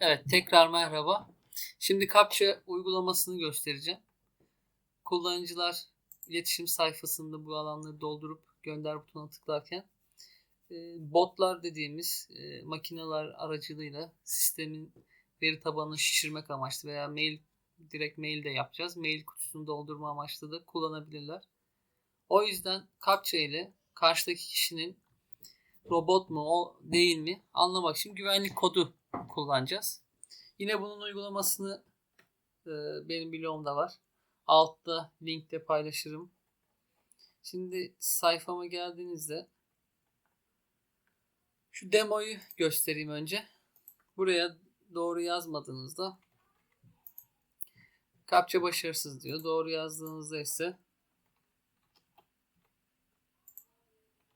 Evet, tekrar merhaba. Şimdi CAPTCHA uygulamasını göstereceğim. Kullanıcılar iletişim sayfasında bu alanları doldurup gönder butonuna tıklarken e, botlar dediğimiz e, makineler aracılığıyla sistemin veri tabanını şişirmek amaçlı veya mail direkt mail de yapacağız. Mail kutusunu doldurma amaçlı da kullanabilirler. O yüzden CAPTCHA ile karşıdaki kişinin robot mu o değil mi anlamak için güvenlik kodu kullanacağız. Yine bunun uygulamasını e, benim blogumda var. Altta linkte paylaşırım. Şimdi sayfama geldiğinizde şu demoyu göstereyim önce. Buraya doğru yazmadığınızda kapça başarısız diyor. Doğru yazdığınızda ise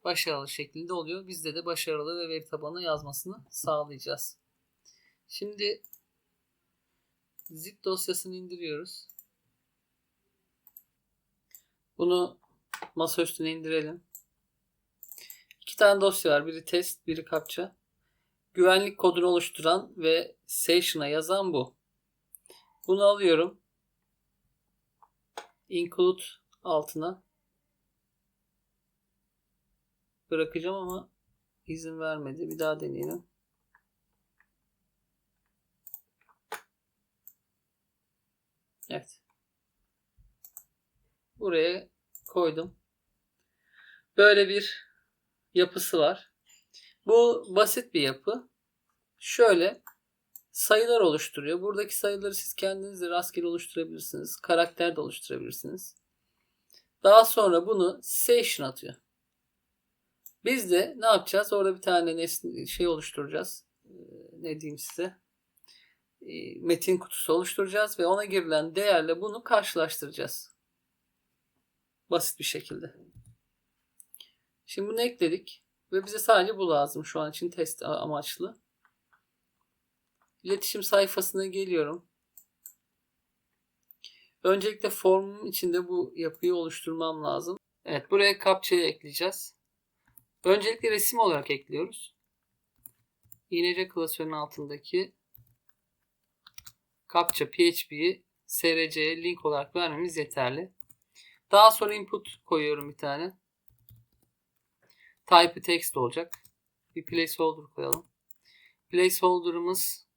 başarılı şeklinde oluyor. Bizde de başarılı ve veri tabanı yazmasını sağlayacağız. Şimdi zip dosyasını indiriyoruz. Bunu masa üstüne indirelim. İki tane dosya var. Biri test, biri kapça. Güvenlik kodunu oluşturan ve session'a yazan bu. Bunu alıyorum. Include altına bırakacağım ama izin vermedi. Bir daha deneyelim. Evet. Buraya koydum. Böyle bir yapısı var. Bu basit bir yapı. Şöyle sayılar oluşturuyor. Buradaki sayıları siz kendiniz de rastgele oluşturabilirsiniz. Karakter de oluşturabilirsiniz. Daha sonra bunu session atıyor. Biz de ne yapacağız? Orada bir tane nesne, şey oluşturacağız. Ee, ne diyeyim size? Ee, metin kutusu oluşturacağız ve ona girilen değerle bunu karşılaştıracağız. Basit bir şekilde. Şimdi bunu ekledik ve bize sadece bu lazım şu an için test amaçlı. İletişim sayfasına geliyorum. Öncelikle formun içinde bu yapıyı oluşturmam lazım. Evet buraya captcha'yı ekleyeceğiz. Öncelikle resim olarak ekliyoruz. İğnece klasörünün altındaki captcha php'yi src'ye link olarak vermemiz yeterli. Daha sonra input koyuyorum bir tane. Type text olacak. Bir placeholder koyalım. Placeholder'ımız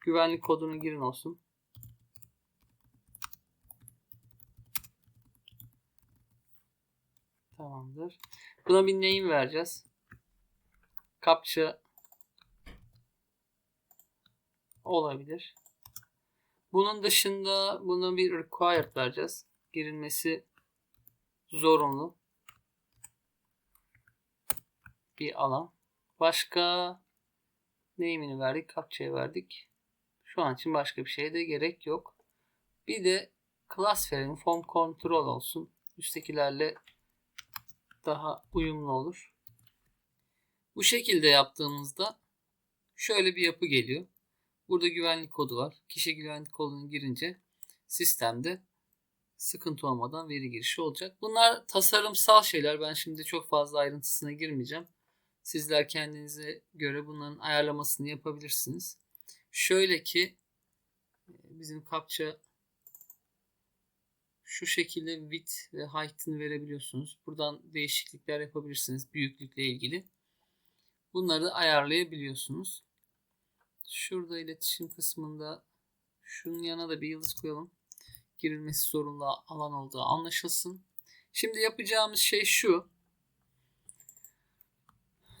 güvenlik kodunu girin olsun. Tamamdır. Buna bir name vereceğiz. Captcha olabilir. Bunun dışında buna bir required vereceğiz. Girilmesi zorunlu bir alan. Başka name'ini verdik, captcha'ya verdik. Şu an için başka bir şeye de gerek yok. Bir de class verelim. Form control olsun. Üsttekilerle daha uyumlu olur. Bu şekilde yaptığımızda şöyle bir yapı geliyor. Burada güvenlik kodu var. Kişi güvenlik kodunu girince sistemde sıkıntı olmadan veri girişi olacak. Bunlar tasarımsal şeyler. Ben şimdi çok fazla ayrıntısına girmeyeceğim. Sizler kendinize göre bunların ayarlamasını yapabilirsiniz. Şöyle ki bizim kapça şu şekilde width ve height'ını verebiliyorsunuz. Buradan değişiklikler yapabilirsiniz büyüklükle ilgili. Bunları ayarlayabiliyorsunuz. Şurada iletişim kısmında şunun yanına da bir yıldız koyalım. Girilmesi zorunlu alan olduğu anlaşılsın. Şimdi yapacağımız şey şu.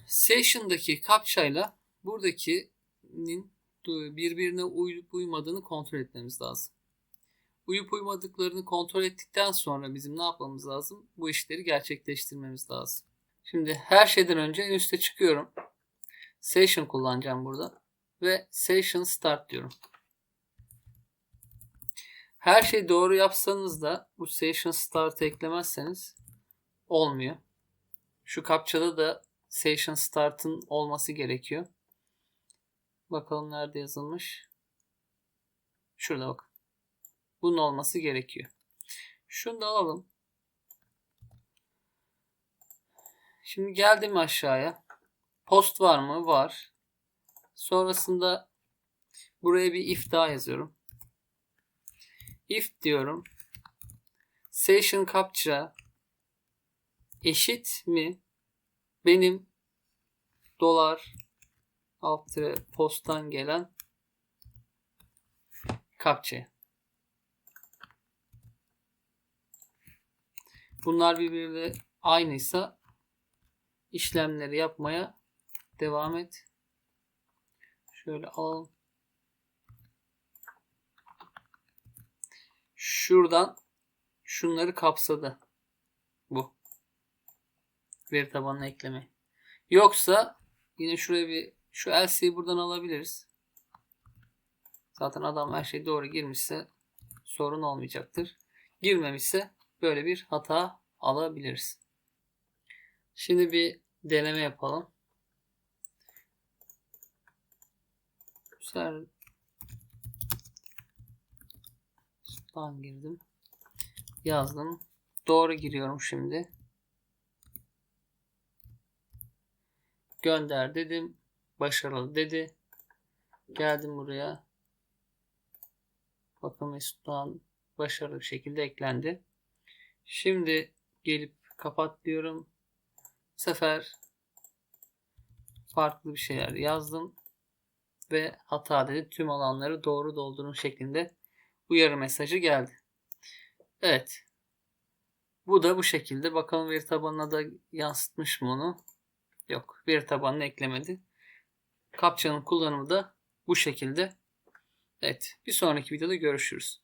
Session'daki kapçayla buradakinin birbirine uyup uymadığını kontrol etmemiz lazım. Uyup uymadıklarını kontrol ettikten sonra bizim ne yapmamız lazım? Bu işleri gerçekleştirmemiz lazım. Şimdi her şeyden önce en üste çıkıyorum. Session kullanacağım burada. Ve Session Start diyorum. Her şey doğru yapsanız da bu Session Start eklemezseniz olmuyor. Şu kapçada da Session Start'ın olması gerekiyor. Bakalım nerede yazılmış. Şurada bak. Bunun olması gerekiyor. Şunu da alalım. Şimdi geldim aşağıya. Post var mı? Var. Sonrasında Buraya bir if daha yazıyorum. If diyorum. Session captcha eşit mi benim dolar alt posttan gelen captcha. Bunlar birbiriyle aynıysa işlemleri yapmaya devam et. Şöyle alalım. Şuradan şunları kapsadı. Bu. Veri tabanına ekleme. Yoksa yine şuraya bir şu LC'yi buradan alabiliriz. Zaten adam her şey doğru girmişse sorun olmayacaktır. Girmemişse böyle bir hata alabiliriz. Şimdi bir deneme yapalım. Güzel. Sultan girdim. Yazdım. Doğru giriyorum şimdi. Gönder dedim. Başarılı dedi. Geldim buraya. Bakın Mesut Doğan başarılı bir şekilde eklendi. Şimdi gelip kapat diyorum. Bu sefer farklı bir şeyler yazdım ve hata dedi. Tüm alanları doğru doldurun şeklinde uyarı mesajı geldi. Evet. Bu da bu şekilde. Bakalım veri tabanına da yansıtmış mı onu? Yok. Veri tabanına eklemedi. Captcha'nın kullanımı da bu şekilde. Evet. Bir sonraki videoda görüşürüz.